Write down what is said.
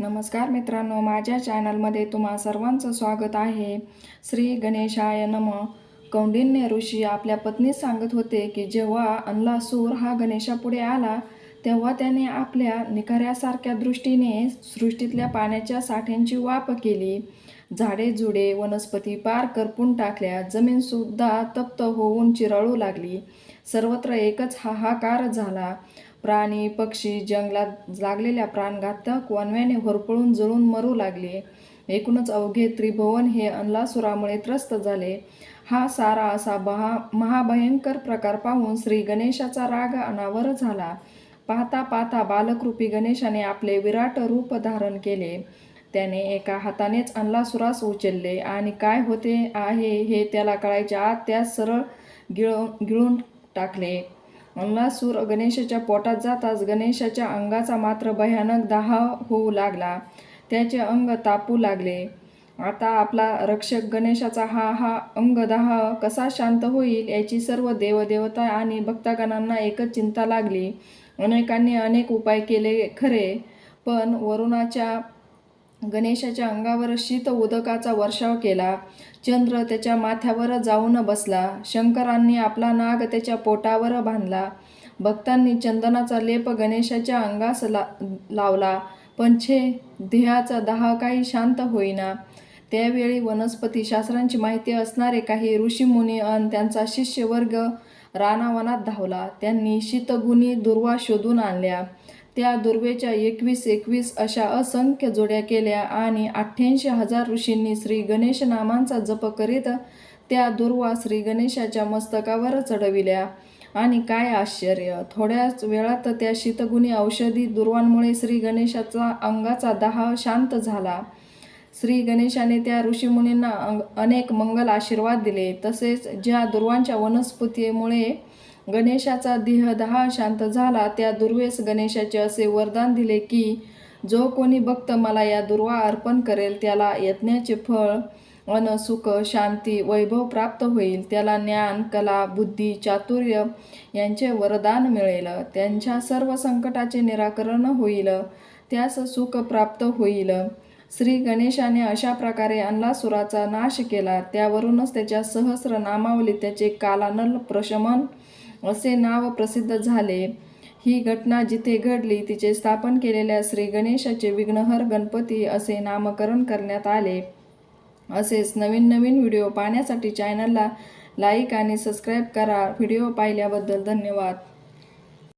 नमस्कार मित्रांनो माझ्या चॅनलमध्ये तुम्हा सर्वांचं स्वागत आहे. श्री गणेशाय नम. कौंडिन्य ऋषी आपल्या पत्नीस सांगत होते की जेव्हा अनलासूर हा गणेशापुढे आला तेव्हा त्याने आपल्या निखाऱ्यासारख्या दृष्टीने सृष्टीतल्या पाण्याच्या साठ्यांची वाप केली. झाडे झुडे वनस्पती पार करपून टाकल्या जमीनसुद्धा तप्त होऊन चिरळू लागली. सर्वत्र एकच हाहाकार झाला. प्राणी पक्षी जंगलात लागलेल्या प्राणघातक वनव्याने होरपळून जळून मरू लागले. एकूणच अवघे त्रिभुवन हे अनलासुरामुळे त्रस्त झाले. हा सारा असा बहा महाभयंकर प्रकार पाहून श्री गणेशाचा राग अनावर झाला. पाहता पाहता बालकरूपी गणेशाने आपले विराट रूप धारण केले. त्याने एका हातानेच अनलासुरास उचलले. आणि काय होते आहे हे त्याला कळायच्या आत त्यास सरळ गिळून गिळून टाकले. अनलासूर गणेशाच्या पोटात जाताच गणेशाच्या अंगाचा मात्र भयानक दाह होऊ लागला. त्याचे अंग तापू लागले. आता आपला रक्षक गणेशाचा हा हा अंगदाह कसा शांत होईल याची सर्व देवदेवता आणि भक्तगणांना एकच चिंता लागली. अनेकांनी अनेक उपाय केले खरे पण वरुणाच्या गणेशाच्या अंगावर शीत उदकाचा वर्षाव केला. चंद्र त्याच्या माथ्यावर जाऊन बसला. शंकरांनी आपला नाग त्याच्या पोटावर बांधला. भक्तांनी चंदनाचा लेप गणेशाच्या अंगास ला लावला. पण छे देहाचा दाह काही शांत होईना. त्यावेळी वनस्पती शास्त्रांची माहिती असणारे काही ऋषीमुनी अन त्यांचा शिष्यवर्ग रानावनात धावला. त्यांनी शीतगुणी दुर्वा शोधून आणल्या. त्या दुर्वेच्या एकवीस एकवीस अशा असंख्य जोड्या केल्या आणि अठ्ठ्याऐंशी हजार ऋषींनी श्री गणेश नामांचा जप करीत त्या दुर्वा श्री गणेशाच्या मस्तकावर चढविल्या. आणि काय आश्चर्य! थोड्याच वेळात त्या शीतगुणी औषधी दुर्वांमुळे श्री गणेशाचा अंगाचा दाह शांत झाला. श्री गणेशाने त्या ऋषीमुनींना अंग अनेक मंगल आशीर्वाद दिले. तसेच ज्या दुर्वांच्या वनस्पतीमुळे गणेशाचा देह दहा शांत झाला त्या दुर्वेस गणेशाचे असे वरदान दिले की जो कोणी भक्त मला या दुर्वा अर्पण करेल त्याला यज्ञाचे फळ अन सुख शांती वैभव प्राप्त होईल. त्याला ज्ञान कला बुद्धी चातुर्य यांचे वरदान मिळेल. त्यांच्या सर्व संकटाचे निराकरण होईल. त्यास सुख प्राप्त होईल. श्री गणेशाने अशा प्रकारे अनलासुराचा नाश केला. त्यावरूनच त्याच्या सहस्र नामावली त्याचे कालानल प्रशमन असे नाव प्रसिद्ध झाले. ही घटना जिथे घडली तिचे स्थापन केलेल्या श्री गणेशाचे विघ्नहर गणपती असे नामकरण करण्यात आले. असेच नवीन नवीन व्हिडिओ पाहण्यासाठी चॅनलला लाईक आणि सबस्क्राईब करा. व्हिडिओ पाहिल्याबद्दल धन्यवाद.